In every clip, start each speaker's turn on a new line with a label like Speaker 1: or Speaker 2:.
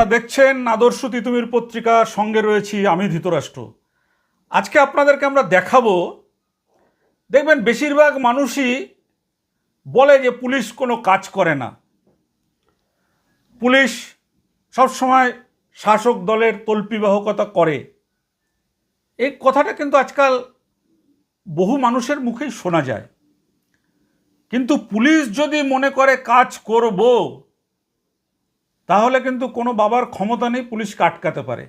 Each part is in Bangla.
Speaker 1: আপনারা দেখছেন আদর্শ তিতুমির পত্রিকা, সঙ্গে রয়েছি আমি ধৃতরাষ্ট্র। আজকে আপনাদেরকে আমরা দেখাবো, দেখবেন বেশিরভাগ মানুষই বলে যে পুলিশ কোনো কাজ করে না। পুলিশ সবসময় শাসক দলের তল্পিবাহকতা করে। এই কথাটা কিন্তু আজকাল বহু মানুষের মুখেই শোনা যায়। কিন্তু পুলিশ যদি মনে করে কাজ করব তাহলে কিন্তু কোনো বাবার ক্ষমতা নেই পুলিশকে আটকাতে পারে।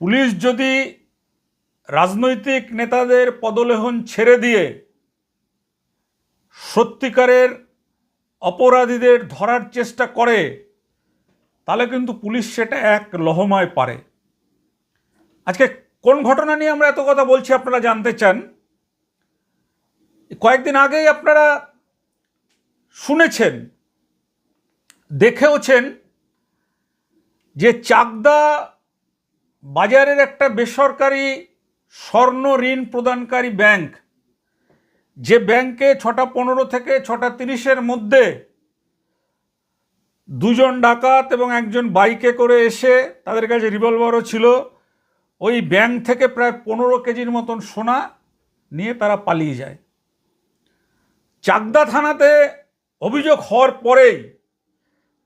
Speaker 1: পুলিশ যদি রাজনৈতিক নেতাদের পদলেহন ছেড়ে দিয়ে সত্যিকারের অপরাধীদের ধরার চেষ্টা করে, তাহলে কিন্তু পুলিশ সেটা এক লহমায় পারে। আজকে কোন ঘটনা নিয়ে আমরা এত কথা বলছি আপনারা জানতে চান? কয়েকদিন আগেই আপনারা শুনেছেন দেখেওছেন যে চাকদা বাজারের একটা বেসরকারি স্বর্ণ ঋণ প্রদানকারী ব্যাংক, যে ব্যাংকে ছটা পনেরো থেকে ছটা তিরিশের মধ্যে দুজন ডাকাত এবং একজন বাইকে করে এসে তাদের কাছে রিভলভারও ছিল, ওই ব্যাংক থেকে প্রায় পনেরো কেজির মতন সোনা নিয়ে তারা পালিয়ে যায়। চাকদা থানাতে অভিযোগ হওয়ার পরেই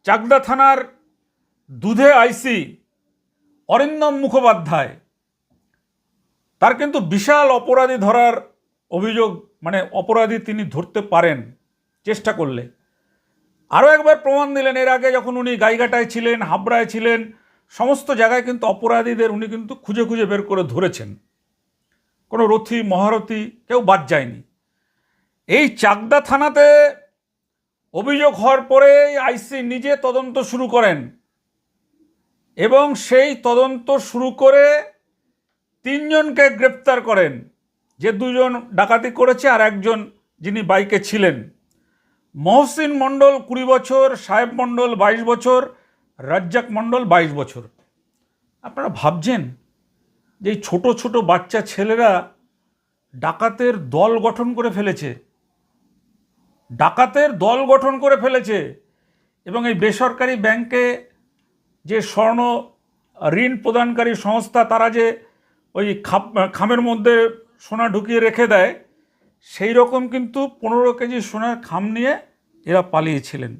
Speaker 1: চাকদা থানার দুধে আইসি অরিন্দম মুখোপাধ্যায়। তার কিন্তু বিশাল অপরাধী ধরার অভিযোগ মানে অপরাধী তিনি ধরতে পারেন, চেষ্টা করলে। আরও একবার প্রমাণ দিলেন, এর আগে যখন উনি গাইঘাটায় ছিলেন, হাবড়ায় ছিলেন, সমস্ত জায়গায় কিন্তু অপরাধীদের উনি কিন্তু খুঁজে খুঁজে বের করে ধরেছেন। কোনো রথী, মহারথী, কেউ বাদ যায়নি। এই চাকদা থানাতে অভিযোগ হওয়ার পরে আইসি নিজে তদন্ত শুরু করেন। এবং সেই তদন্ত শুরু করে তিনজনকে গ্রেপ্তার করেন, যে দুজন ডাকাতি করেছে আর একজন যিনি বাইকে ছিলেন। মহসিন মণ্ডল কুড়ি বছর, সাহেব মণ্ডল বাইশ বছর, রাজ্জাক মণ্ডল বাইশ বছর। আপনারা ভাবছেন যে ছোট ছোট বাচ্চা ছেলেরা ডাকাতের দল গঠন করে ফেলেছে? ডাকাতের দল গঠন করে ফেলেছে এবং এই বেসরকারি ব্যাংকে যে স্বর্ণ ঋণ প্রদানকারী সংস্থা, তারা যে ওই খামের মধ্যে সোনা ঢুকিয়ে রেখে দেয়, সেই রকম কিন্তু পনেরো কেজি সোনার খাম নিয়ে এরা পালিয়েছিলেন।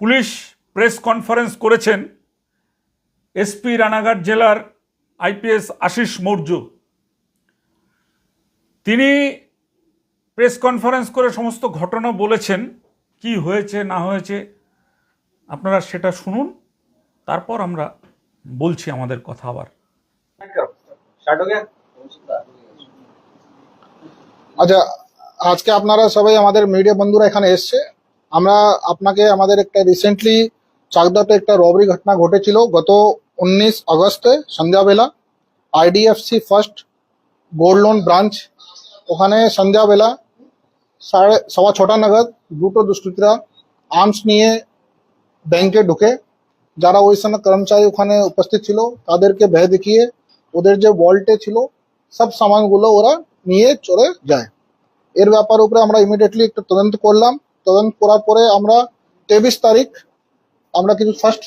Speaker 1: পুলিশ প্রেস কনফারেন্স করেছেন এসপি রানাঘাট জেলার আইপিএস আশিস মৌর্য। তিনি প্রেস কনফারেন্স করে সমস্ত ঘটনা বলেছেন কি হয়েছে না হয়েছে আপনারা সেটা শুনুন তারপর আমরা বলছি আমাদের কথা আবার।
Speaker 2: আচ্ছা আজকে আপনারা সবাই আমাদের মিডিয়া বন্ধুরা এখানে এসছে। আমরা আপনাকে আমাদের একটা রিসেন্টলি চাকদাতে একটা রবরি ঘটনা ঘটেছিল গত উনিশ আগস্টে সন্ধ্যাবেলা IDFC first gold loan branch ওখানে সন্ধ্যাবেলা সাড়ে সवा ছটা নাগাদ দুটো দুষ্কৃতীরা আর্মস নিয়ে ব্যাংকে ঢুকে, যারা ওই সময় কর্মচারী ওখানে উপস্থিত ছিল, তাদেরকে ভয় দেখিয়ে ওদের যে ওয়াল্টে ছিল, সব সামানগুলো ওরা নিয়ে চলে যায়। এর ব্যাপার উপরে আমরা ইমিডিয়েটলি একটা তদন্ত করলাম। তদন্ত করার পরে আমরা তেইশ তারিখ আমরা কিছু ফার্স্ট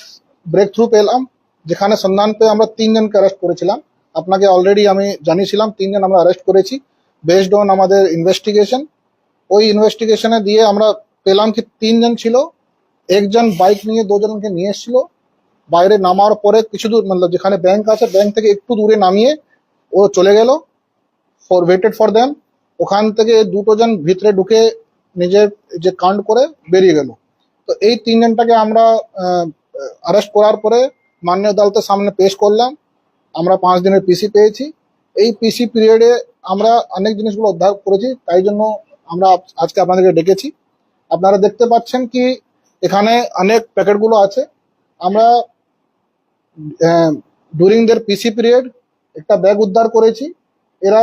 Speaker 2: ব্রেক থ্রু পেলাম, যেখানে সন্ধান পেয়ে আমরা তিনজনকে অ্যারেস্ট করেছিলাম। আপনাকে অলরেডি আমি জানিয়েছিলাম, তিনজন আমরা অ্যারেস্ট করেছি। বেসড অন আমাদের ইনভেস্টিগেশন ওই ইনভেস্টিগেশনে দিয়ে আমরা পেলাম কি তিনজন ছিল, একজন বাইক নিয়ে দুজনকে নিয়ে এসেছিল। বাইরে নামার পরে কিছু দূর মানে যেখানে ব্যাংক আছে ব্যাংক থেকে একটু দূরে নামিয়ে ও চলে গেল ফর ওয়েটেড ফর দেম ওখান থেকে দুটো জন ভিতরে ঢুকে নিজের যে কাণ্ড করে বেরিয়ে গেল। তো এই তিনজনটাকে আমরা অ্যারেস্ট করার পরে মাননীয় আদালতের সামনে পেশ করলাম। আমরা পাঁচ দিনের পিসি পেয়েছি। এই পিসি পিরিয়ডে আমরা অনেক জিনিসগুলো উদ্ধার করেছি, তাই জন্য আমরা আজকে আপনাদেরকে ডেকেছি। আপনারা দেখতে পাচ্ছেন কি এখানে অনেক প্যাকেটগুলো আছে। আমরা ডুরিং দের পিসি পিরিয়ড একটা ব্যাগ উদ্ধার করেছি। এরা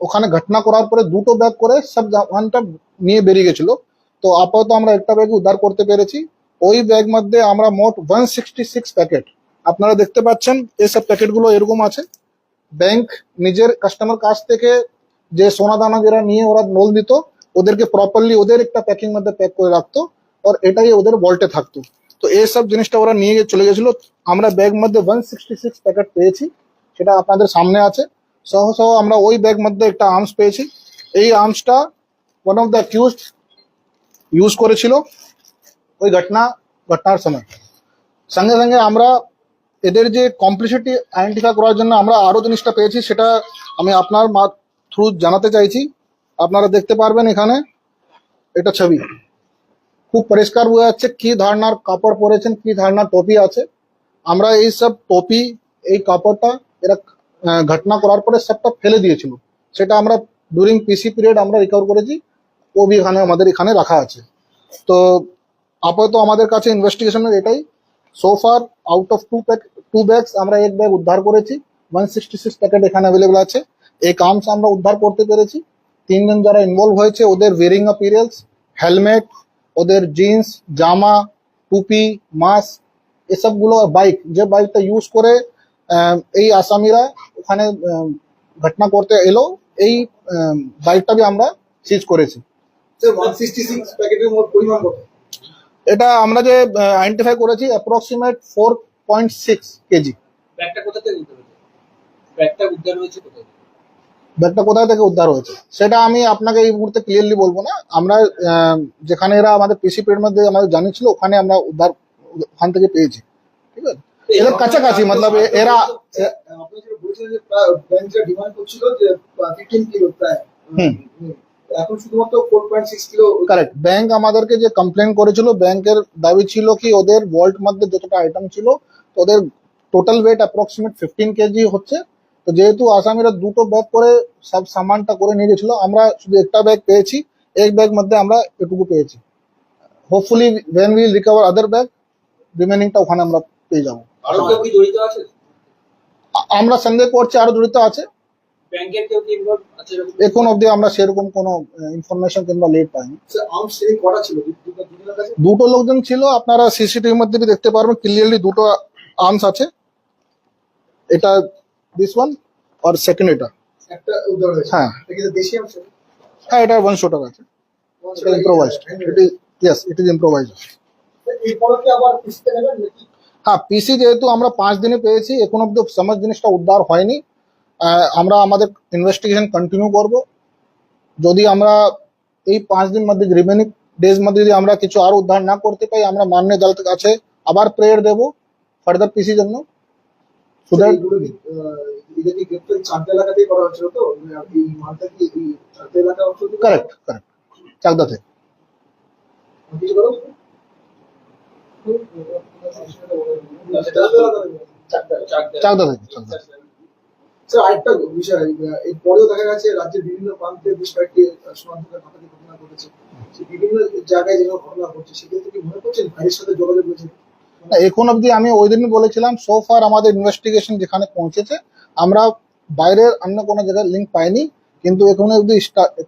Speaker 2: ওখানে ঘটনা করার পরে দুটো ব্যাগ করে সব জামানটা নিয়ে বেরিয়ে গেছিল। তো আপাতত আমরা একটা ব্যাগ উদ্ধার করতে পেরেছি। ওই ব্যাগ মধ্যে আমরা মোট ওয়ান সিক্সটি সিক্স প্যাকেট আপনারা দেখতে পাচ্ছেন, এসব প্যাকেটগুলো এরকম আছে। ব্যাংক নিজের কাস্টমার কাছ থেকে যে সোনা দানা যারা নিয়ে ওরা লোন দিত, ওদেরকে প্রপারলি ওদের একটা প্যাকিং মধ্যে প্যাক করে রাখতো আর এটাই ওদের বল্টে থাকতো। তো এইসব জিনিসটা ওরা নিয়ে চলে গেছিল। আমরা ব্যাগ মধ্যে ওয়ান সিক্সটি সিক্স প্যাকেট পেয়েছি, সেটা আপনাদের সামনে আছে। সহ সহ আমরা ওই ব্যাগ মধ্যে একটা আর্মস পেয়েছি। এই আর্মসটা one of the accused use করেছিল ওই ঘটনা, ঘটনার সময়। সঙ্গে সঙ্গে আমরা এদের যে কমপ্লিসিটি আইডেন্টিফাই করার জন্য আমরা আরও জিনিসটা পেয়েছি, সেটা আমি আপনার থ্রু জানাতে চাইছি। আপনারা দেখতে পারবেন এখানে এটা ছবি। খুব পরিষ্কার বোঝা যাচ্ছে কি ধারণার কাপড় পরেছেন, কি ধারণার টপি আছে। আমরা এই সব টপি, এই কাপড়টা, এরা ঘটনা করার পরে সবটা ফেলে দিয়েছিল। সেটা আমরা ডুরিং পিসি পিরিয়ড আমরা রিকভার করেছি। ও বি এখানে, আমাদের এখানে রাখা আছে। তো আপাতত আমাদের কাছে ইনভেস্টিগেশনের এটাই। So far out of two pack two bags আমরা এক ব্যাগ উদ্ধার করেছি। ওয়ান সিক্সটি সিক্স প্যাকেট এখানে অ্যাভেলেবল আছে। এই কামস আমরা উদ্ধার করতে পেরেছি। তিনজন যারা ইনভলভ হয়েছে ওদের ওয়েরিং অ্যাপিরিয়ালস হেলমেট ওদের জিন্স জামা টুপি মাস্ক এসবগুলো বাইক যে বাইকটা ইউজ করে এই আসামিরা ওখানে ঘটনা করতে এলো এই বাইকটা বি আমরা সিজ করেছি।
Speaker 3: ওয়ান সিক্সটি সিক্স প্যাকেটের মোট পরিমাণ কত?
Speaker 2: এটা আমরা যে আইডেন্টিফাই করেছি approximate four point six KG.
Speaker 4: ব্যাগটা কোথা থেকে উদ্ধার হয়েছে? ব্যাগটা উদ্ধার হয়েছে কোথা থেকে
Speaker 2: ব্যাগটা কোথায় থেকে উদ্ধার হয়েছে? সেটা আমি আপনাকে এই মুহূর্তে ক্লিয়ারলি বলব না। আমরা যেখানে এরা আমাদের পিসি পের মধ্যে আমাদের জানিয়েছিল ওখানে আমরা উদ্ধার ওখান থেকে পেয়েছি। ঠিক আছে? এদের কাছাকাছি মতলব এরা।
Speaker 3: এখন শুধুমাত্র four point six kilo
Speaker 2: correct bank আমাদেরকে যে কমপ্লেন করেছিল ব্যাংকের দাবি ছিল কি ওদের ওয়ার্ল্ড মধ্যে যতটা আইটেম ছিল ওদের total weight approximate fifteen KG হচ্ছে। তো যেহেতু আসামিরা দুটো ব্যাগ করে সব সামানটা করে নিয়ে গেছিল আমরা শুধু একটা ব্যাগ পেয়েছি এক ব্যাগ মধ্যে আমরা এটুকু পেয়েছি। Hopefully when will recover other bag রিমেনিংটা ওখানে আমরা পেয়ে যাব। আমরা সন্দেহ করছি আরও জড়িত আছে। এখন অবধি আমরা সেরকম কোনো ইনফরমেশন কিংবা লেট পাইনি।
Speaker 3: দুটো
Speaker 2: লোকজন ছিল আপনারা সিসিটিভির মধ্যে দেখতে পারবেন ক্লিয়ারলি দুটো আর্মস আছে। এটা দিস ওয়ান আর সেকেন্ড এটা।
Speaker 3: একটা উদ্ধার হয়েছে
Speaker 2: হ্যাঁ।
Speaker 3: এটা কি দেশি আর্মস
Speaker 2: হ্যাঁ এটা ওয়ান শোটার আছে। এটা improvised it is yes it is improvised
Speaker 3: এরপরে কি আবার কিস্তিতে নেবেন নাকি?
Speaker 2: হ্যাঁ পিসি যেহেতু আমরা পাঁচ দিনে পেয়েছি এখন অব্দি সমাজ জিনিসটা উদ্ধার হয়নি। আহ, আমরা আমাদের ইনভেস্টিগেশন কন্টিনিউ করব। যদি আমরা এই পাঁচ দিন মধ্যে রিমেনিং ডেজ মধ্যে যদি আমরা কিছু আর উদ্ধার না করতে পাই আমরা মাননীয় আদালতের কাছে আবার প্রেয়ার দেব ফার্দার পিসি জন্য।
Speaker 3: মানে থেকে
Speaker 2: কারেক্ট কারেক্ট চাকদা থেকে থেকে
Speaker 3: স্যার আরেকটা বিষয় আহ, এর পরেও দেখা গেছে রাজ্যের বিভিন্ন প্রান্তে বেশ কয়েকটি সমান্তরাল ঘটনা ঘটেছে। বিভিন্ন জায়গায় যেগুলো ঘটনা ঘটছে সেক্ষেত্রে কি মনে করছেন ভাইয়ের সাথে যোগাযোগ রয়েছে
Speaker 2: না এখন অবধি আমি ওই দিন বলেছিলাম সো ফার আমাদের ইনভেস্টিগেশন যেখানে পৌঁছেছে আমরা বাইরের অন্য কোনো জায়গায় লিঙ্ক পাইনি কিন্তু এখন অবধি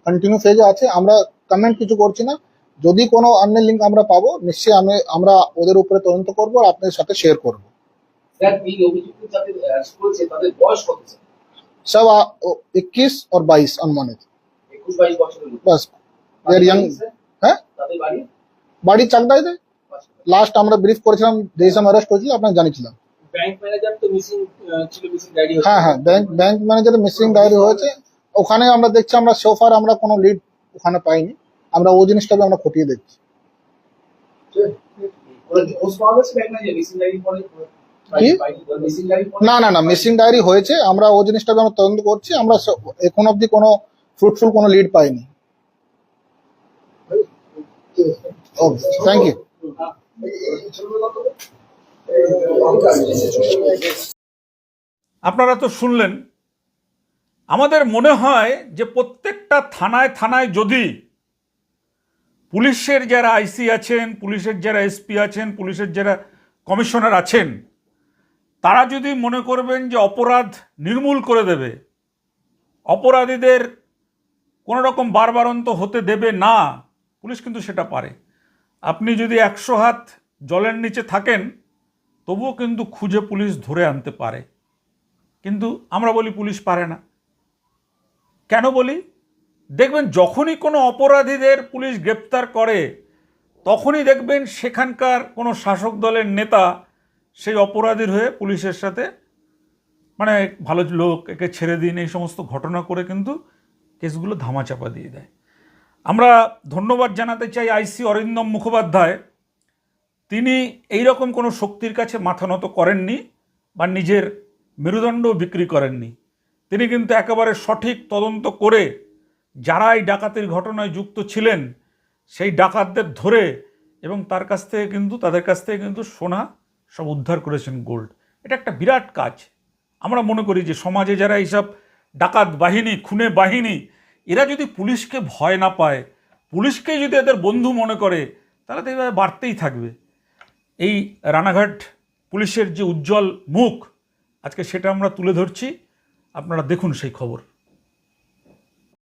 Speaker 2: কন্টিনিউ ফেজে আছে আমরা কমেন্ট কিছু করছি না। যদি কোনো অন্য লিঙ্ক আমরা পাবো নিশ্চয়ই আমি আমরা ওদের উপরে তদন্ত করব আর আপনাদের সাথে শেয়ার করব। সব
Speaker 4: একিশ
Speaker 2: আর বাইশ
Speaker 4: অনুমানিত
Speaker 2: হ্যাঁ?
Speaker 4: বাড়ি?
Speaker 2: চাকদায় দেয় লাস্ট আমরা ব্রিফ করেছিলাম যেই সময় অ্যারেস্ট হয়েছিল আপনাকে জানিয়েছিলাম।
Speaker 4: ব্যাংক ম্যানেজার তো মিসিং ছিল মিসিং ডায়েরি
Speaker 2: হ্যাঁ হ্যাঁ ব্যাংক ব্যাংক ম্যানেজারের মিসিং ডায়েরি হয়েছে। ওখানে আমরা দেখছি আমরা সোফার আমরা কোনো লিড ওখানে পাইনি। আমরা ওই জিনিসটাকে আমরা খতিয়ে দেখছি। না না না মিসিং ডায়েরি হয়েছে। আমরা ওই জিনিসটাকে আমরা তদন্ত করছি। আমরা এখন অবধি কোনো ফ্রুটফুল কোনো লিড পাইনি। ওকে থ্যাংক ইউ
Speaker 1: আপনারা তো শুনলেন, আমাদের মনে হয় যে প্রত্যেকটা থানায় থানায় যদি পুলিশের যারা আইসি আছেন, পুলিশের যারা এসপি আছেন, পুলিশের যারা কমিশনার আছেন, তারা যদি মনে করবেন যে অপরাধ নির্মূল করে দেবে, অপরাধীদের কোনো রকম বারবারন্ত হতে দেবে না, পুলিশ কিন্তু সেটা পারে। আপনি যদি একশো হাত জলের নিচে থাকেন, তবুও কিন্তু খুঁজে পুলিশ ধরে আনতে পারে। কিন্তু আমরা বলি পুলিশ পারে না। কেন বলি? দেখবেন যখনই কোনো অপরাধীদের পুলিশ গ্রেপ্তার করে, তখনই দেখবেন সেখানকার কোনো শাসক দলের নেতা সেই অপরাধীর হয়ে পুলিশের সাথে মানে ভালো লোক একে ছেড়ে দিন এই সমস্ত ঘটনা করে কিন্তু কেসগুলো ধামাচাপা দিয়ে দেয়। আমরা ধন্যবাদ জানাতে চাই আইসি অরিন্দম মুখোপাধ্যায়। তিনি এই রকম কোনো শক্তির কাছে মাথা নত করেননি বা নিজের মেরুদণ্ড বিক্রি করেননি। তিনি কিন্তু একেবারে সঠিক তদন্ত করে যারা এই ডাকাতির ঘটনায় যুক্ত ছিলেন, সেই ডাকাতদের ধরে এবং তার কাছ থেকে কিন্তু, তাদের কাছ থেকে কিন্তু সোনা সব উদ্ধার করেছেন গোল্ড। এটা একটা বিরাট কাজ। আমরা মনে করি যে সমাজে যারা এইসব ডাকাত বাহিনী, খুনে বাহিনী এরা যদি পুলিশকে ভয় না পায়, পুলিশকে যদি এদের বন্ধু মনে করে, তাহলে তো এভাবে বাড়তেই থাকবে। এই রানাঘাট পুলিশের যে উজ্জ্বল মুখ, আজকে সেটা আমরা তুলে ধরছি। আপনারা দেখুন সেই খবর।